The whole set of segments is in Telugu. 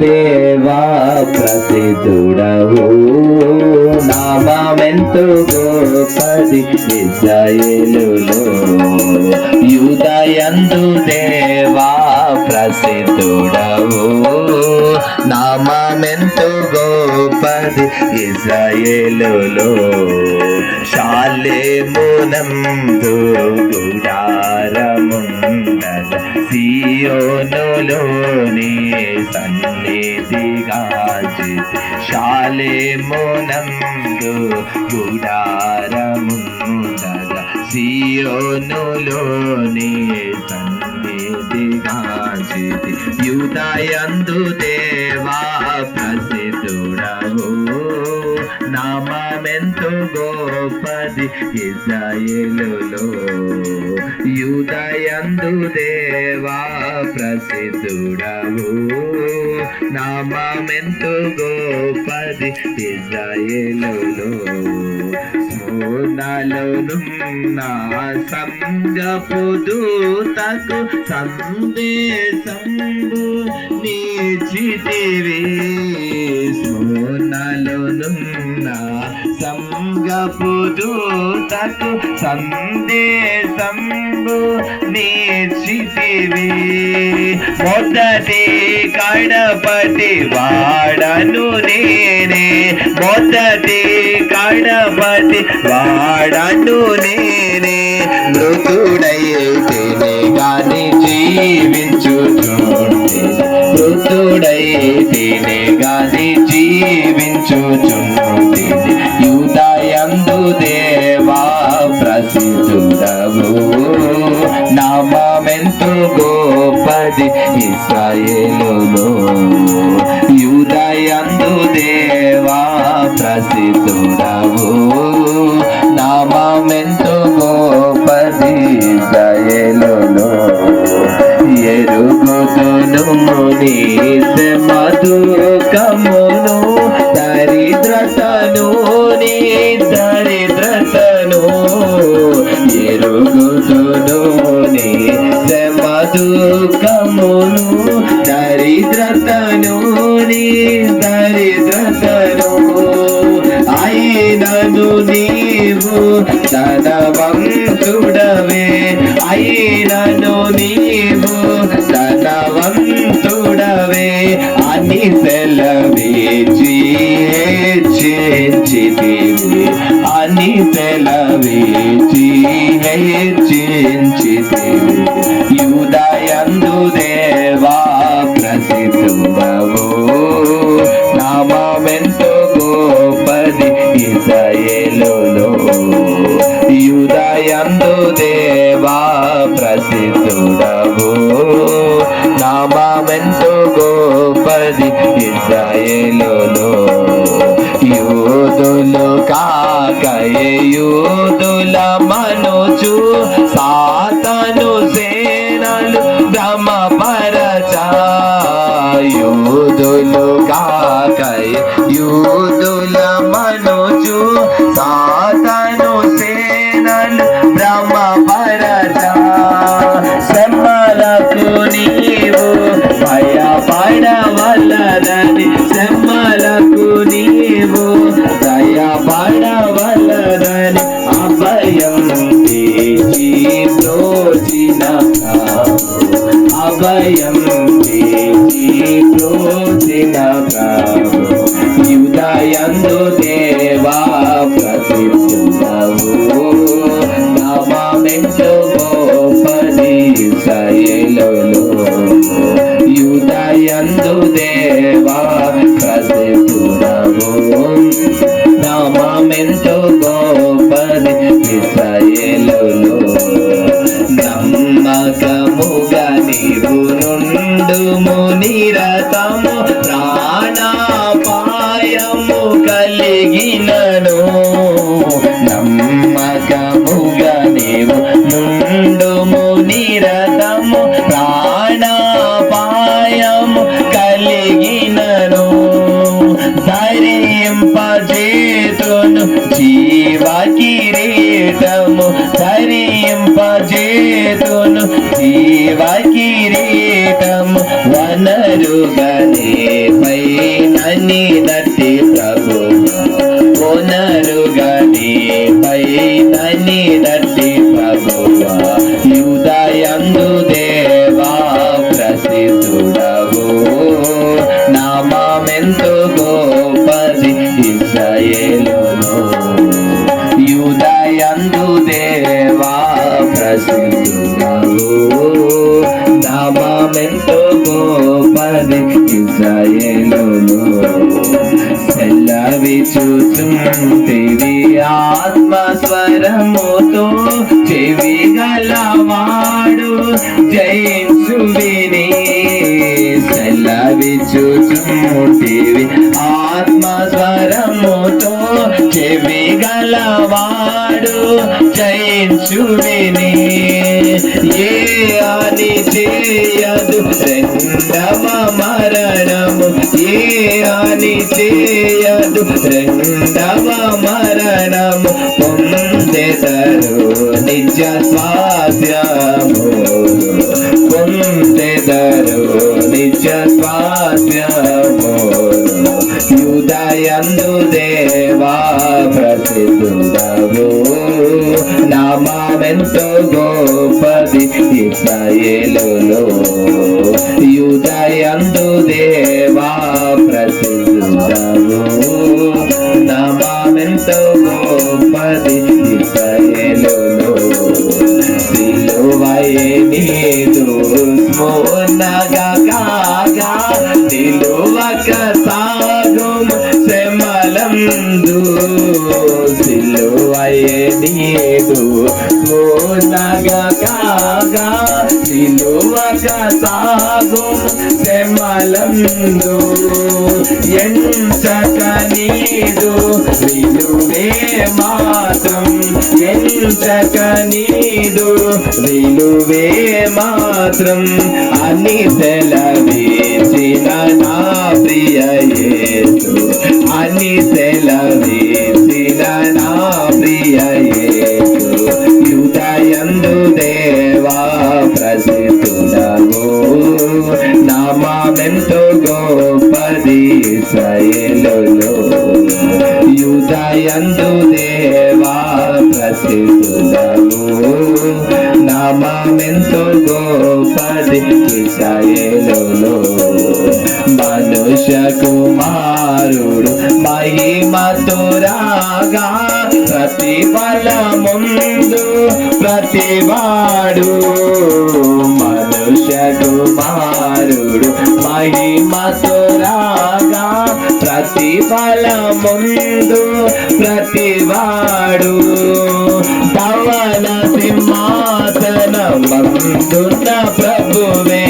దేవా ప్రసిద్ధుడవు నామెంతో గోపది ఇజ్రాయేలులో యూదయందు దేవా ప్రసిద్ధుడవు నామెంతో గోపది ఇజ్రాయేలులో శాలేమునందు గుడారముందు సియోనులోని సన్నిధిగాచి శాలేమునందు గుడారముండగ సియోనులోని సన్నిధిగాచి యుదయందు దేవా ప్రసిద్ధుడవు నామెంతో గోపది ఇజ్రాయేలులో. యుదయందు దేవా ప్రసిద్ధుడవు. నామెంతో గోపది ఇజ్రాయేలులో నా సంగపు దూతకు సందేశంబు నీచితివి. స్మూర్ణలోనున్న సంగపు దూతకు సందేశంబు నేర్చితివి. మొదటి కడపటి వాడను నేనే. మొదటి కడపటి వాడను నేనే. మృతుడైతే గాని జీవించుచుంటే. మృతుడైతేనే గాని జీవించుచుంటే. ఇస్రాయేలులో యూదయందు దేవా ప్రసిద్ధుడవు. నామెంతో గోపది ఇస్రాయేలులో ఎరుగుతును నీసె మధుకమును దరిద్రతను నీ దరిద్రతను ఎరుగుతును నీ మధుకమును దరిద్రతను దరిద్రతను. అయినను నీవు తన భ్రమపరచా సెమ్మలకు నీవు భయపడవలదని సెమ్మలకు నీవు దయపడవలదని అభయం తీసి ప్రోచిన అభయం తీసి ప్రోచిన యుదయందు దేవా ప్రసిద్ధుడవు యుదయందు நீரீட்ட గోపది ఇజ్రాయేలును ఎల్లవి చూచుంటివి ఆత్మ స్వరముతో చెవి గలవాడు జై సెలవిచుచుంటివి ఆత్మ స్వరముతో చెవి గలవాడు జయించు విని ఏ అని చేయదు రెండవ మరణము. ఏ అని చేయదు రెండవ మరణము. పొందెదరు నిజ స్వా ప్రసిద్ధుడవు నామెంతో గోపది ఇస్రాయేలులో. సాగు శ్రమలందు ఎంచక నీదు విలువే మాత్రం. ఎంచక నీదు విలువే మాత్రం. అని సెలవేసిన నా ప్రియ అని సెలవేసిన యుదయందు దేవా ప్రసిద్ధుడవు. నామెంతో గోపది ఇస్రాయేలులో మనుష్య కుమారుడు మహిమతో రాగా ప్రతిఫల ముందు ప్రతివాడు. మనుష్య కుమారుడు మహిమతో రాగా ప్రతిఫల ముందు ప్రతివాడు పవన సింహాసన మందున్న ప్రభువే.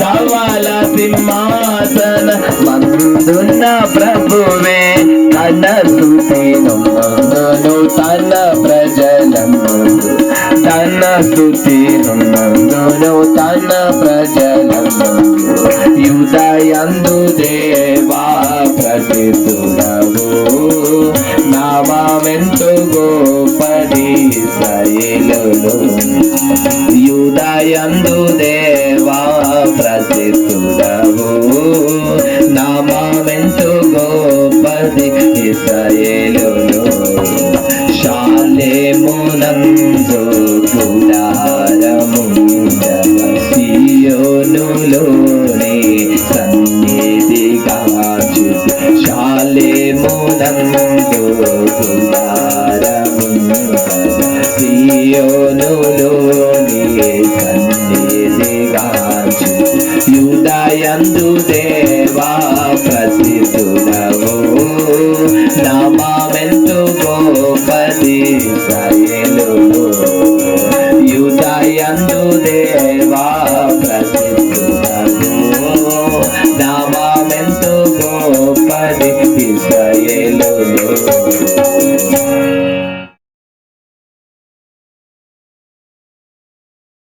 ధవల సింహాసన మందున్న ప్రభువే. తన స్థుతిను తన ప్రజలముందు తన స్థుతిను తన ప్రజలముందు యుదయందు దేవా ప్రసిద్ధుడవు నామెంతో గోపది ఇస్రాయేలులో యుదయందు దేవా ప్రసిద్ధుడవు నామెంతో గోపది ఇస్రాయేలులో Thank.